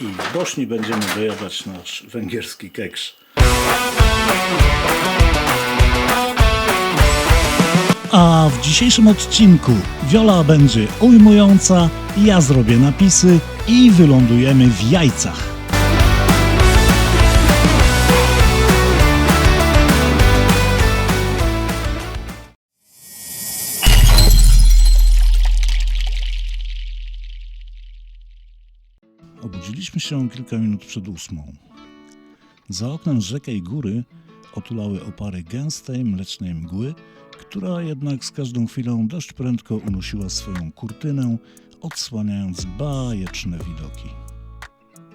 I w Bośni będziemy dojadać nasz węgierski keksz. A w dzisiejszym odcinku Wiola będzie ujmująca, ja zrobię napisy i wylądujemy w jajcach. Się kilka minut przed ósmą. Za oknem rzekę i góry otulały opary gęstej, mlecznej mgły, która jednak z każdą chwilą dość prędko unosiła swoją kurtynę, odsłaniając bajeczne widoki.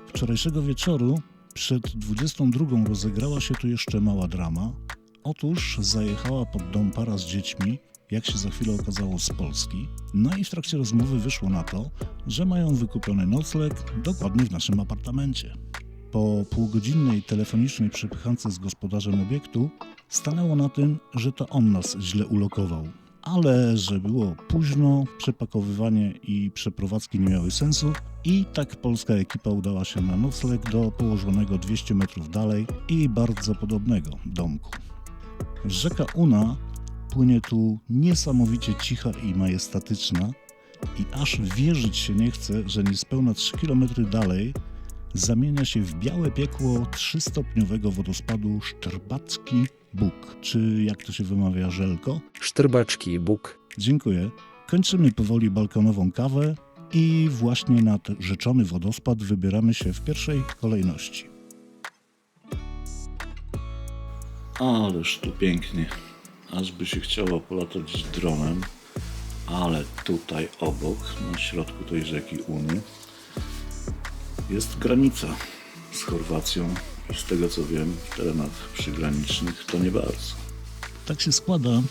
Wczorajszego wieczoru przed 22 rozegrała się tu jeszcze mała drama. Otóż zajechała pod dom para z dziećmi, jak się za chwilę okazało z Polski. No i w trakcie rozmowy wyszło na to, że mają wykupiony nocleg dokładnie w naszym apartamencie. Po półgodzinnej telefonicznej przepychance z gospodarzem obiektu stanęło na tym, że to on nas źle ulokował. Ale że było późno, przepakowywanie i przeprowadzki nie miały sensu i tak polska ekipa udała się na nocleg do położonego 200 metrów dalej i bardzo podobnego domku. Rzeka Una płynie tu niesamowicie cicha i majestatyczna i aż wierzyć się nie chce, że niespełna 3 km dalej zamienia się w białe piekło trzystopniowego wodospadu Szczerbacki Bóg, czy jak to się wymawia, żelko? Sztrybaczki, Bóg. Dziękuję. Kończymy powoli balkonową kawę i właśnie na ten rzeczony wodospad wybieramy się w pierwszej kolejności. Ależ tu pięknie. Aż by się chciało polatać dronem, ale tutaj obok, na środku tej rzeki Uny, jest granica z Chorwacją i z tego co wiem, w terenach przygranicznych to nie bardzo. Tak się składa,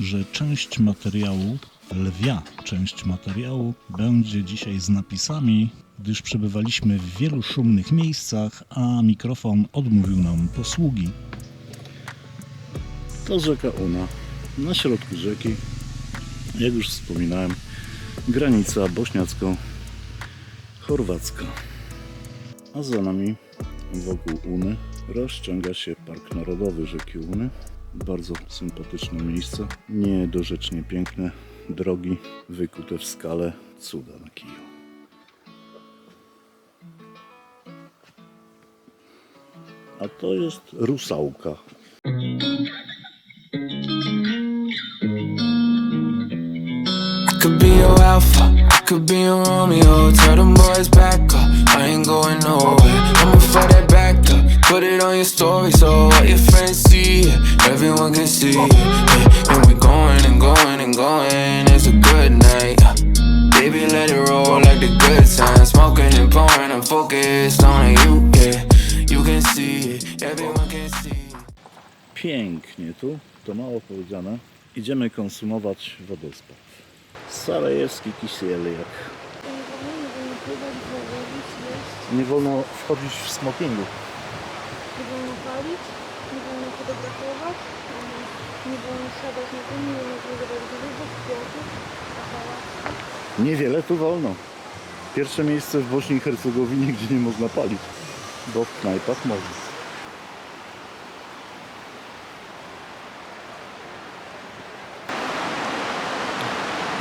że część materiału, lwia część materiału, będzie dzisiaj z napisami, gdyż przebywaliśmy w wielu szumnych miejscach, a mikrofon odmówił nam posługi. To rzeka Una, na środku rzeki, jak już wspominałem, granica bośniacko-chorwacka. A za nami, wokół Uny, rozciąga się Park Narodowy Rzeki Uny. Bardzo sympatyczne miejsce, niedorzecznie piękne, drogi wykute w skale cuda na kiju. A to jest rusałka. Could be your Romeo. Tell them boys back up, I ain't going nowhere. I'ma fuck that back up, put it on your story so all your friends see it. Everyone can see it. Yeah, and we going and going and going. It's a good night. Baby, let it roll like the good times. Smoking and pouring, I'm focused on you. Yeah, you can see it. Everyone can see it. Pięknie tu, to mało powiedziane. Idziemy konsumować wodospad. Pływać, założyć, jeść, Nie wolno wchodzić w smokingu. nie wolno palić, nie wolno fotografować, nie wolno siadać na tym, nie wolno używać grzybów, kwiatów. Niewiele tu wolno. Pierwsze miejsce w Bośni i Hercegowinie, gdzie nie można palić, bo w knajpach można.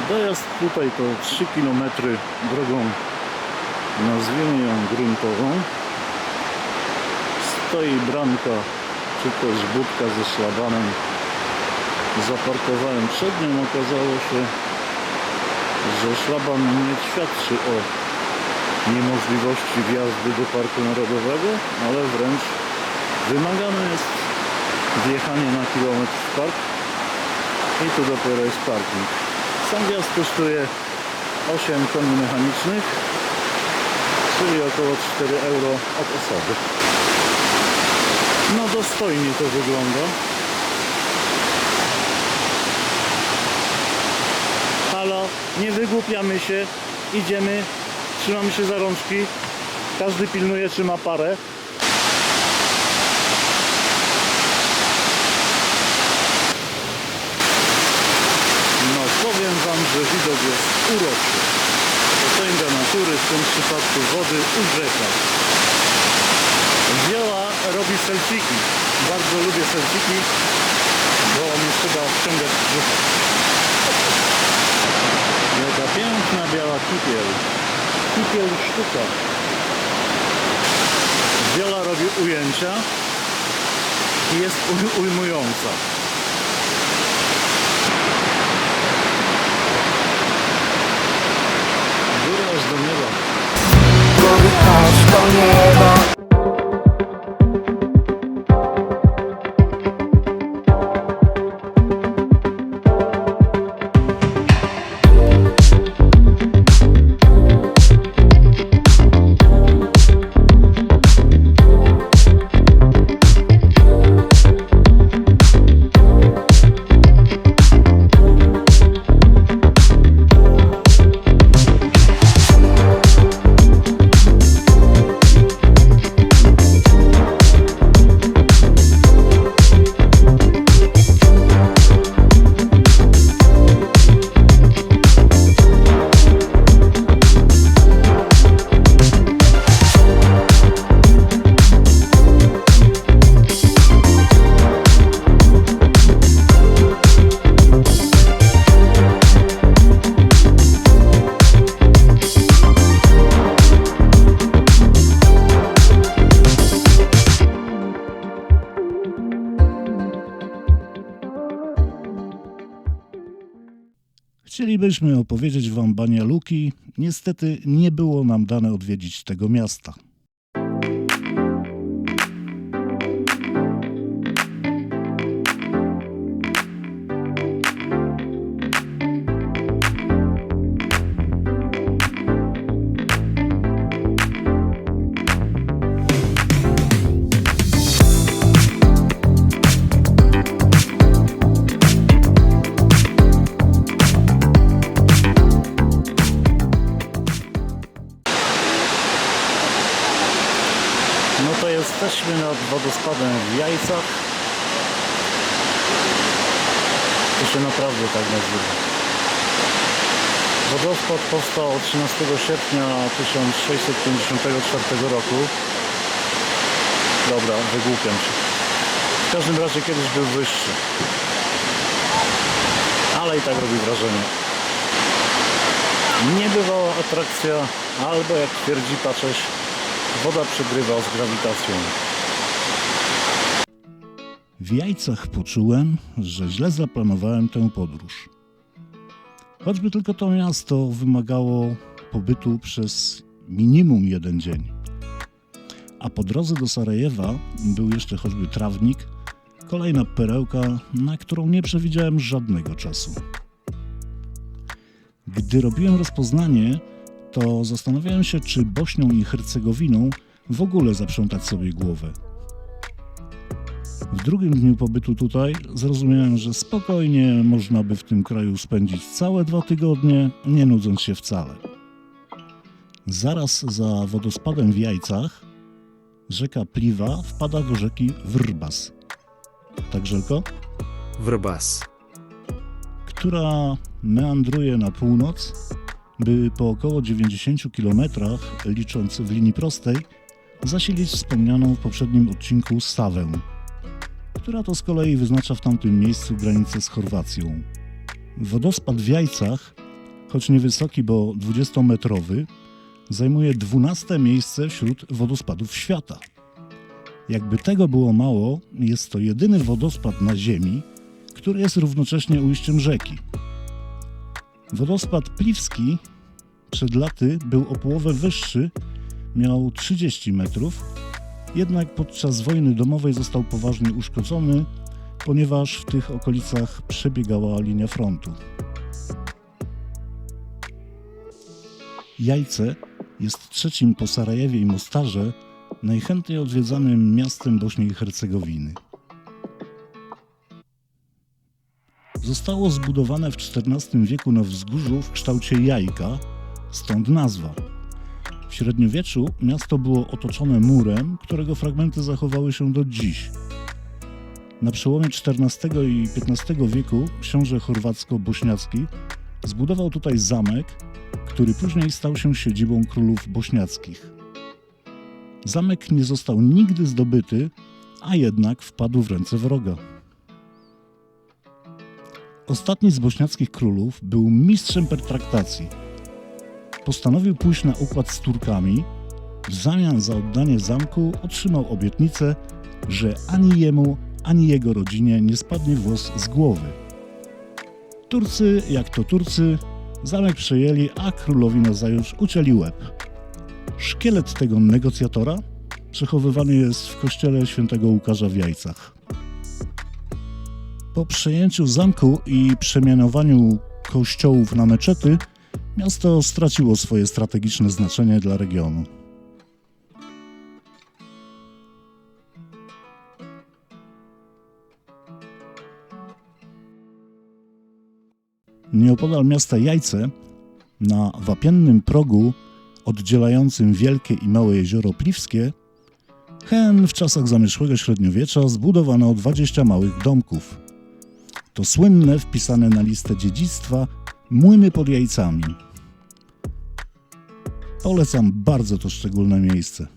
Dojazd tutaj to 3 km drogą, nazwijmy ją gruntową. Stoi bramka, czy też budka ze szlabanem. Zaparkowałem przed nią, okazało się, że szlaban nie świadczy o niemożliwości wjazdu do Parku Narodowego, ale wręcz wymagane jest wjechanie na kilometr w park i tu dopiero jest parking. Wjazd kosztuje 8 koni mechanicznych, czyli około 4 euro od osoby. No dostojnie to wygląda. Halo, nie wygłupiamy się, idziemy, trzymamy się za rączki, każdy pilnuje, czy ma parę. No powiem Wam, że widok jest uroczy. Potęga natury, w tym przypadku wody u rzeka. robi selfiki. Bardzo lubię selfiki, bo nie trzeba wciągać brzucha. Jaka piękna biała kipiel. Kipiel sztuka. Wiola robi ujęcia i jest uj- ujmująca. Góra aż do nieba. Góry aż do Chcielibyśmy opowiedzieć Wam Bania Luki. Niestety nie było nam dane odwiedzić tego miasta. Wodospad powstał 13 sierpnia 1654 roku. Dobra, wygłupiam się. W każdym razie kiedyś był wyższy. Ale i tak robi wrażenie. Niebywała atrakcja, albo jak twierdzi Pacześ, woda przegrywa z grawitacją. W jajcach poczułem, że źle zaplanowałem tę podróż. Choćby tylko to miasto wymagało pobytu przez minimum jeden dzień. A po drodze do Sarajewa był jeszcze choćby trawnik, kolejna perełka, na którą nie przewidziałem żadnego czasu. Gdy robiłem rozpoznanie, to zastanawiałem się, czy Bośnią i Hercegowiną w ogóle zaprzątać sobie głowę. W drugim dniu pobytu tutaj zrozumiałem, że spokojnie można by w tym kraju spędzić całe dwa tygodnie, nie nudząc się wcale. Zaraz za wodospadem w Jajcach rzeka Pliwa wpada do rzeki Wrbas. Tak, Żelko? Wrbas. która meandruje na północ, by po około 90 km, licząc w linii prostej, zasilić wspomnianą w poprzednim odcinku Sawę, która to z kolei wyznacza w tamtym miejscu granicę z Chorwacją. Wodospad w Jajcach, choć niewysoki, bo 20-metrowy, zajmuje 12 miejsce wśród wodospadów świata. Jakby tego było mało, jest to jedyny wodospad na Ziemi, który jest równocześnie ujściem rzeki. Wodospad Pliwski przed laty był o połowę wyższy, miał 30 metrów, jednak podczas wojny domowej został poważnie uszkodzony, ponieważ w tych okolicach przebiegała linia frontu. Jajce jest trzecim po Sarajewie i Mostarze najchętniej odwiedzanym miastem Bośni i Hercegowiny. Zostało zbudowane w XIV wieku na wzgórzu w kształcie jajka, stąd nazwa. W średniowieczu miasto było otoczone murem, którego fragmenty zachowały się do dziś. Na przełomie XIV i XV wieku książę chorwacko-bośniacki zbudował tutaj zamek, który później stał się siedzibą królów bośniackich. Zamek nie został nigdy zdobyty, a jednak wpadł w ręce wroga. Ostatni z bośniackich królów był mistrzem pertraktacji. Postanowił pójść na układ z Turkami. W zamian za oddanie zamku otrzymał obietnicę, że ani jemu, ani jego rodzinie nie spadnie włos z głowy. Turcy, jak to Turcy, zamek przejęli, a królowi nazajutrz ucięli łeb. Szkielet tego negocjatora przechowywany jest w kościele świętego Łukasza w Jajcach. Po przejęciu zamku i przemianowaniu kościołów na meczety, miasto straciło swoje strategiczne znaczenie dla regionu. Nieopodal miasta Jajce, na wapiennym progu oddzielającym Wielkie i Małe Jezioro Pliwskie, hen w czasach zamierzchłego średniowiecza zbudowano 20 małych domków. To słynne, wpisane na listę dziedzictwa, młyny pod jajcami. Polecam bardzo to szczególne miejsce.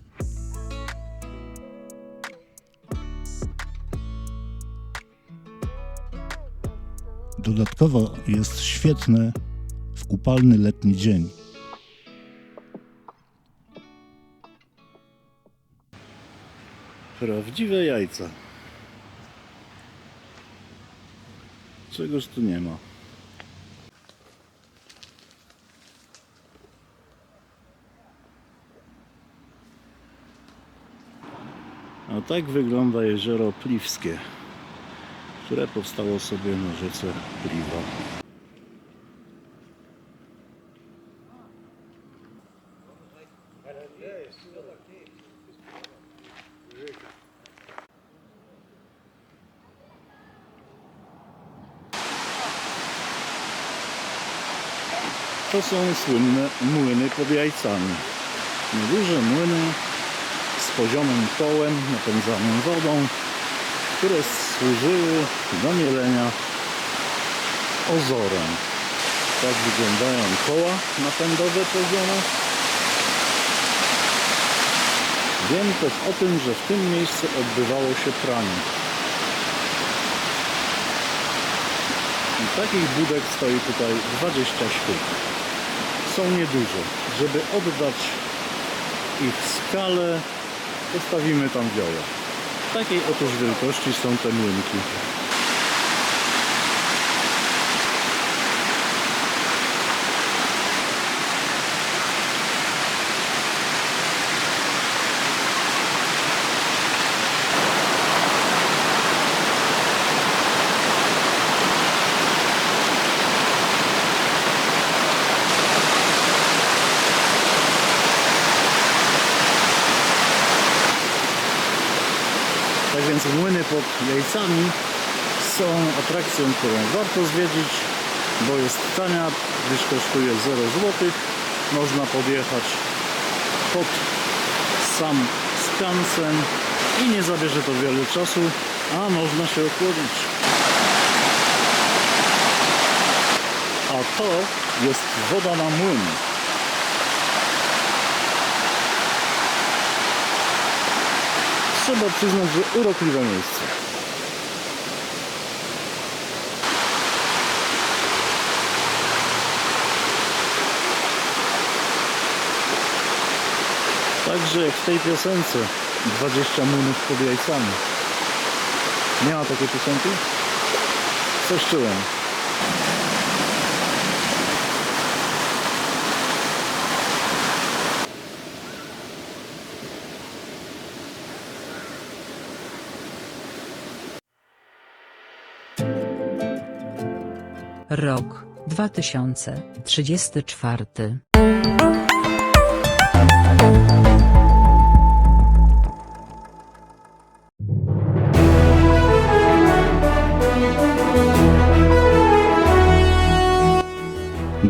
Dodatkowo jest świetne w upalny letni dzień. Prawdziwe jajca. Czegoż tu nie ma. A tak wygląda jezioro Pliwskie, które powstało sobie na rzece Pliwa. To są słynne młyny pod jajcami. Nieduże młyny poziomym kołem napędzanym wodą, które służyły do mielenia ozorem. Tak wyglądają koła napędowe poziome. Wiem też o tym, że w tym miejscu odbywało się pranie. I takich budek stoi tutaj 20 sztuk. Są nieduże. Żeby oddać ich skalę, postawimy tam wioła. Takiej otóż wielkości są te młynki. Tak więc młyny pod jajcami są atrakcją, którą warto zwiedzić, bo jest tania, gdyż kosztuje 0 zł. Można podjechać pod sam skansen i nie zabierze to wiele czasu, a można się ochłodzić. A to jest woda na młyn. Trzeba przyznać, że urokliwe miejsce. Także jak w tej piosence 20 młynów pod jajcami. Nie ma takiej piosenki? Coś czułem. Rok 2034.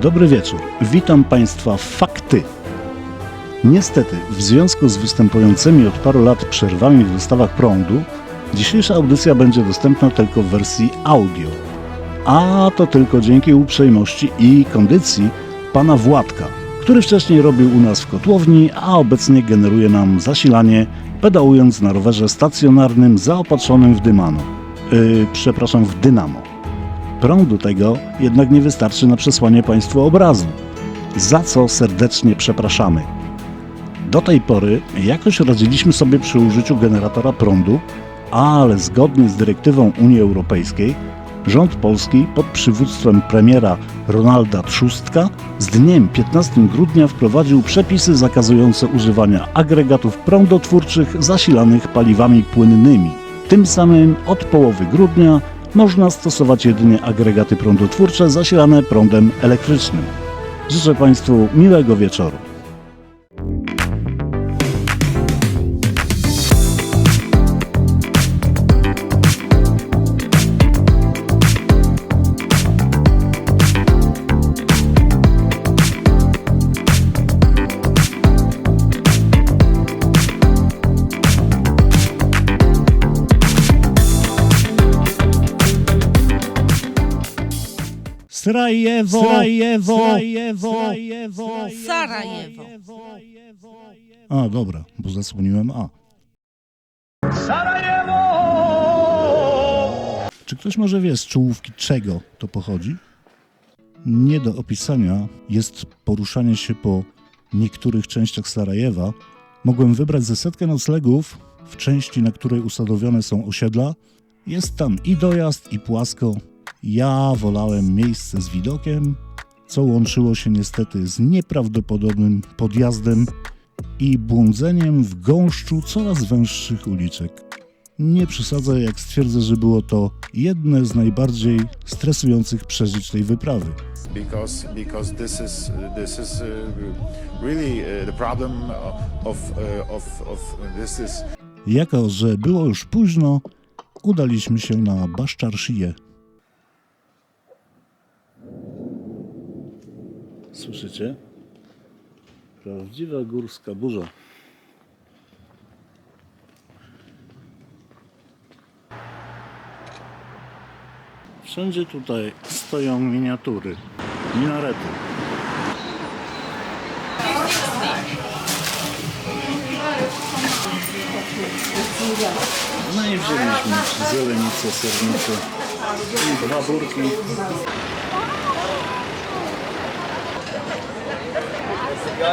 Dobry wieczór. Witam Państwa Fakty. Niestety, w związku z występującymi od paru lat przerwami w dostawach prądu, dzisiejsza audycja będzie dostępna tylko w wersji audio. A to tylko dzięki uprzejmości i kondycji pana Władka, który wcześniej robił u nas w kotłowni, a obecnie generuje nam zasilanie, pedałując na rowerze stacjonarnym zaopatrzonym w dymano. Yy, przepraszam, w dynamo. Prądu tego jednak nie wystarczy na przesłanie Państwu obrazu, za co serdecznie przepraszamy. Do tej pory jakoś radziliśmy sobie przy użyciu generatora prądu, ale zgodnie z dyrektywą Unii Europejskiej rząd polski pod przywództwem premiera Ronalda Trzustka z dniem 15 grudnia wprowadził przepisy zakazujące używania agregatów prądotwórczych zasilanych paliwami płynnymi. Tym samym od połowy grudnia można stosować jedynie agregaty prądotwórcze zasilane prądem elektrycznym. Życzę Państwu miłego wieczoru. Sarajewo, Sarajewo, Sarajewo, Sarajewo. A, dobra, bo zasłoniłem A. Czy ktoś może wie z czołówki czego to pochodzi? Nie do opisania jest poruszanie się po niektórych częściach Sarajewa. Mogłem wybrać ze setkę noclegów w części, na której usadowione są osiedla. Jest tam i dojazd, i płasko. Ja wolałem miejsce z widokiem, co łączyło się niestety z nieprawdopodobnym podjazdem i błądzeniem w gąszczu coraz węższych uliczek. Nie przesadzę, jak stwierdzę, że było to jedne z najbardziej stresujących przeżyć tej wyprawy. because because this is this is uh, really uh, the problem of uh, of of this is Jako, że było już późno, udaliśmy się na Baszczarszije. Słyszycie? Prawdziwa górska burza. Wszędzie tutaj stoją miniatury, minarety. No i wzięliśmy zelenicę, sernicę i dwa burki. Co?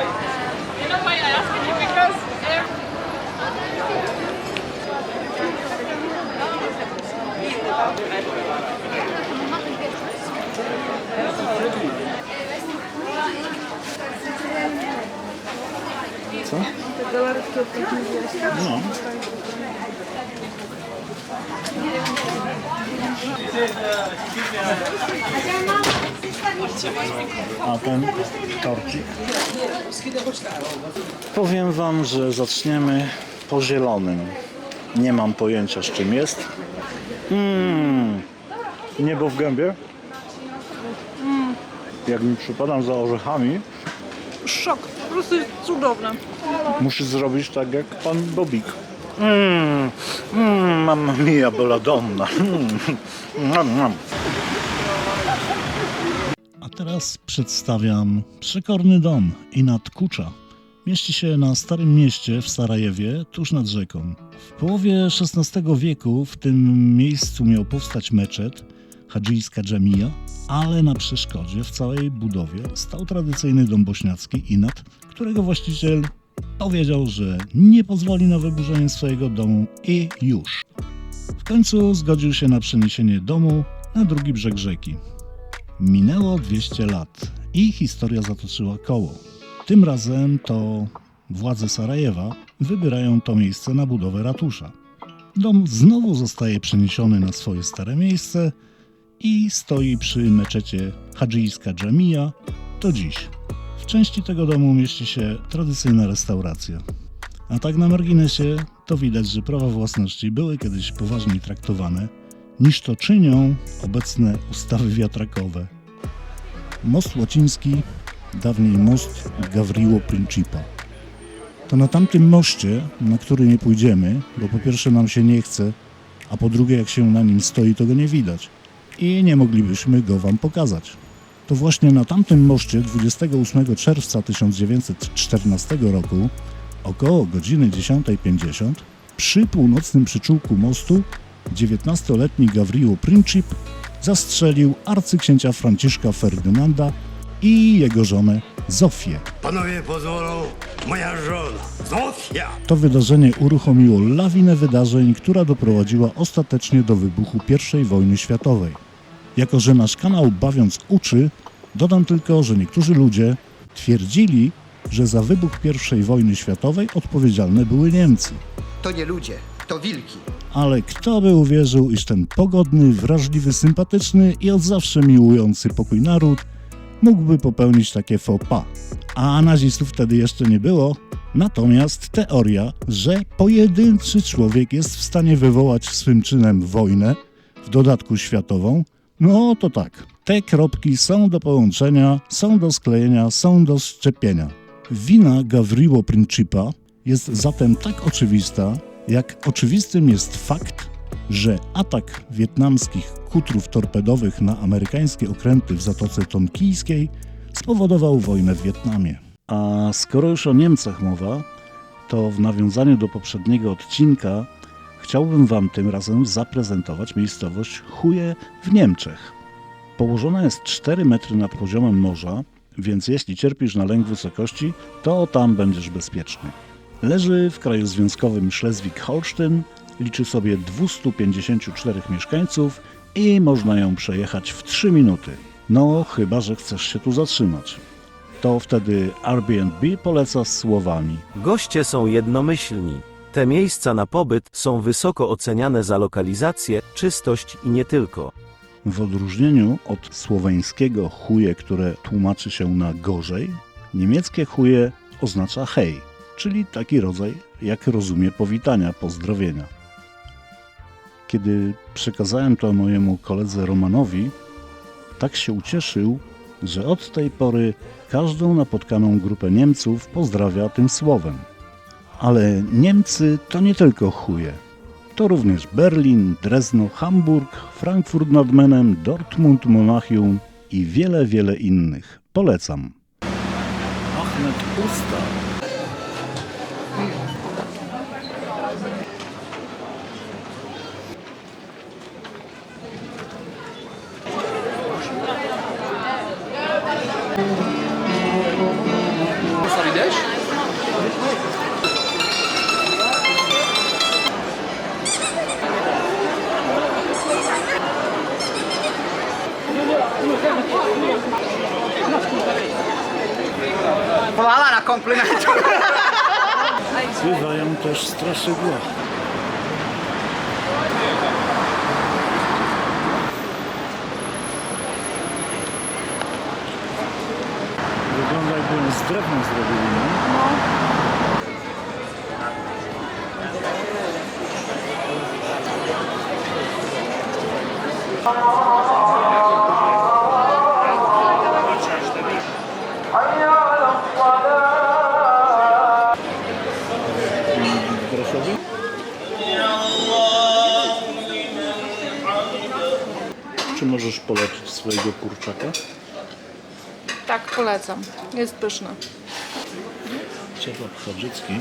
Te galaretki od tych niebieskich. No. A ten torcik? Powiem Wam, że zaczniemy po zielonym. Nie mam pojęcia z czym jest. Mm. Niebo w gębie? Jak mi przypadam za orzechami, Szok, po prostu jest cudowne. Musisz zrobić tak jak pan Bobik. Mmm, mm, mamma mia, belladonna. Mm, mm, mm. Teraz przedstawiam przekorny dom Inat Kucza. Mieści się na Starym Mieście w Sarajewie, tuż nad rzeką. W połowie XVI wieku w tym miejscu miał powstać meczet, hadżyjska dżemija, ale na przeszkodzie w całej budowie stał tradycyjny dom bośniacki Inat, którego właściciel powiedział, że nie pozwoli na wyburzenie swojego domu i już. W końcu zgodził się na przeniesienie domu na drugi brzeg rzeki. Minęło 200 lat i historia zatoczyła koło. Tym razem to władze Sarajewa wybierają to miejsce na budowę ratusza. Dom znowu zostaje przeniesiony na swoje stare miejsce i stoi przy meczecie Hadżyjska Dżemija do dziś. W części tego domu mieści się tradycyjna restauracja. A tak na marginesie to widać, że prawa własności były kiedyś poważniej traktowane, niż to czynią obecne ustawy wiatrakowe. Most łaciński, dawniej most Gavriło Principa. To na tamtym moście, na który nie pójdziemy, bo po pierwsze nam się nie chce, a po drugie jak się na nim stoi, to go nie widać. I nie moglibyśmy go wam pokazać. To właśnie na tamtym moście 28 czerwca 1914 roku około godziny 10.50 przy północnym przyczółku mostu 19-letni Gavrilo Princip zastrzelił arcyksięcia Franciszka Ferdynanda i jego żonę Zofię. Panowie pozwolą, moja żona, Zofia! To wydarzenie uruchomiło lawinę wydarzeń, która doprowadziła ostatecznie do wybuchu I wojny światowej. Jako, że nasz kanał Bawiąc uczy, dodam tylko, że niektórzy ludzie twierdzili, że za wybuch I wojny światowej odpowiedzialne były Niemcy. To nie ludzie, to wilki. Ale kto by uwierzył, iż ten pogodny, wrażliwy, sympatyczny i od zawsze miłujący pokój naród mógłby popełnić takie faux pas. A nazistów wtedy jeszcze nie było. Natomiast teoria, że pojedynczy człowiek jest w stanie wywołać swym czynem wojnę, w dodatku światową, no to tak. Te kropki są do połączenia, są do sklejenia, są do szczepienia. Wina Gavrilo Principa jest zatem tak oczywista, jak oczywistym jest fakt, że atak wietnamskich kutrów torpedowych na amerykańskie okręty w Zatoce Tonkijskiej spowodował wojnę w Wietnamie. A skoro już o Niemcach mowa, to w nawiązaniu do poprzedniego odcinka chciałbym Wam tym razem zaprezentować miejscowość Chuje w Niemczech. Położona jest 4 metry nad poziomem morza, więc jeśli cierpisz na lęk wysokości, to tam będziesz bezpieczny. Leży w kraju związkowym Schleswig-Holstein, liczy sobie 254 mieszkańców i można ją przejechać w 3 minuty. No, chyba że chcesz się tu zatrzymać. To wtedy Airbnb poleca z słowami: Goście są jednomyślni. Te miejsca na pobyt są wysoko oceniane za lokalizację, czystość i nie tylko. W odróżnieniu od słoweńskiego chuje, które tłumaczy się na gorzej, niemieckie chuje oznacza hej, czyli taki rodzaj, jak rozumie powitania, pozdrowienia. Kiedy przekazałem to mojemu koledze Romanowi, tak się ucieszył, że od tej pory każdą napotkaną grupę Niemców pozdrawia tym słowem. Ale Niemcy to nie tylko chuje. To również Berlin, Drezno, Hamburg, Frankfurt nad Menem, Dortmund, Monachium i wiele, wiele innych. Polecam. Na komplimentu. Bywają też straszydła. Wygląda jakby z drewna zrobili, nie? Groszowy? Możesz polecić swojego kurczaka? Tak, polecam. Jest pyszny. Ciepłak Hadżycki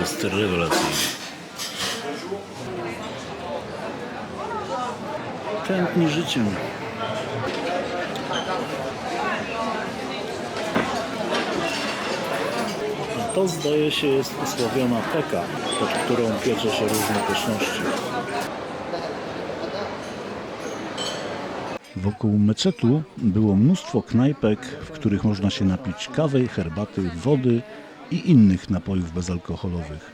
jest rewelacyjny. Tętni życiem. A to zdaje się jest osławiona peka, pod którą piecze się różne pyszności. Wokół meczetu było mnóstwo knajpek, w których można się napić kawy, herbaty, wody i innych napojów bezalkoholowych.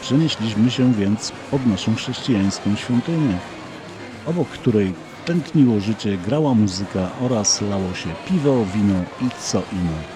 Przenieśliśmy się więc pod naszą chrześcijańską świątynię, obok której tętniło życie, grała muzyka oraz lało się piwo, wino i co ino.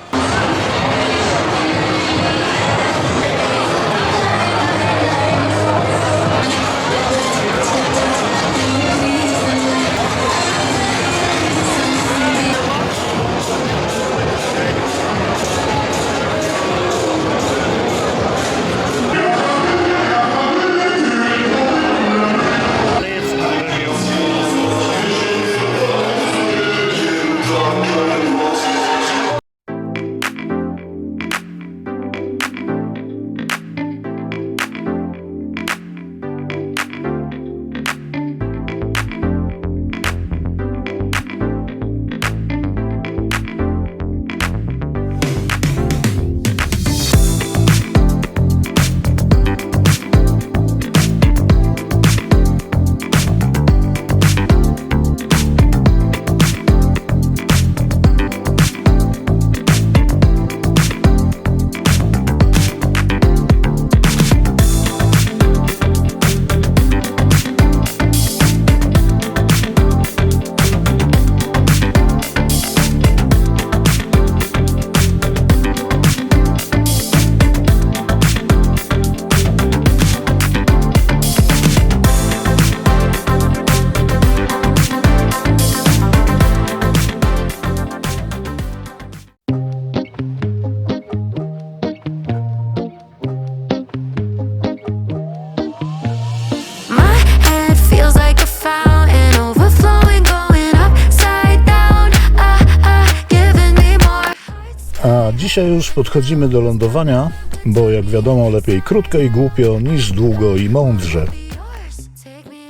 Dzisiaj już podchodzimy do lądowania, bo jak wiadomo lepiej krótko i głupio niż długo i mądrze.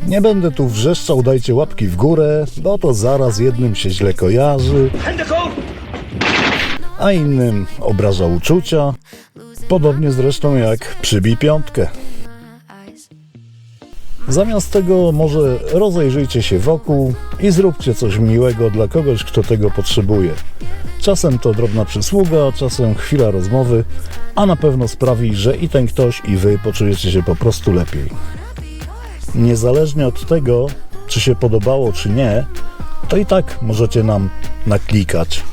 Nie będę tu wrzeszczał, dajcie łapki w górę, bo to zaraz jednym się źle kojarzy, a innym obraża uczucia. Podobnie zresztą jak przybij piątkę. Zamiast tego może rozejrzyjcie się wokół i zróbcie coś miłego dla kogoś, kto tego potrzebuje. Czasem to drobna przysługa, czasem chwila rozmowy, a na pewno sprawi, że i ten ktoś, i wy poczujecie się po prostu lepiej. Niezależnie od tego, czy się podobało, czy nie, to i tak możecie nam naklikać.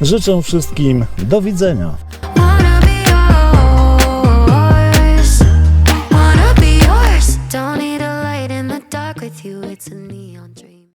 Życzę wszystkim do widzenia.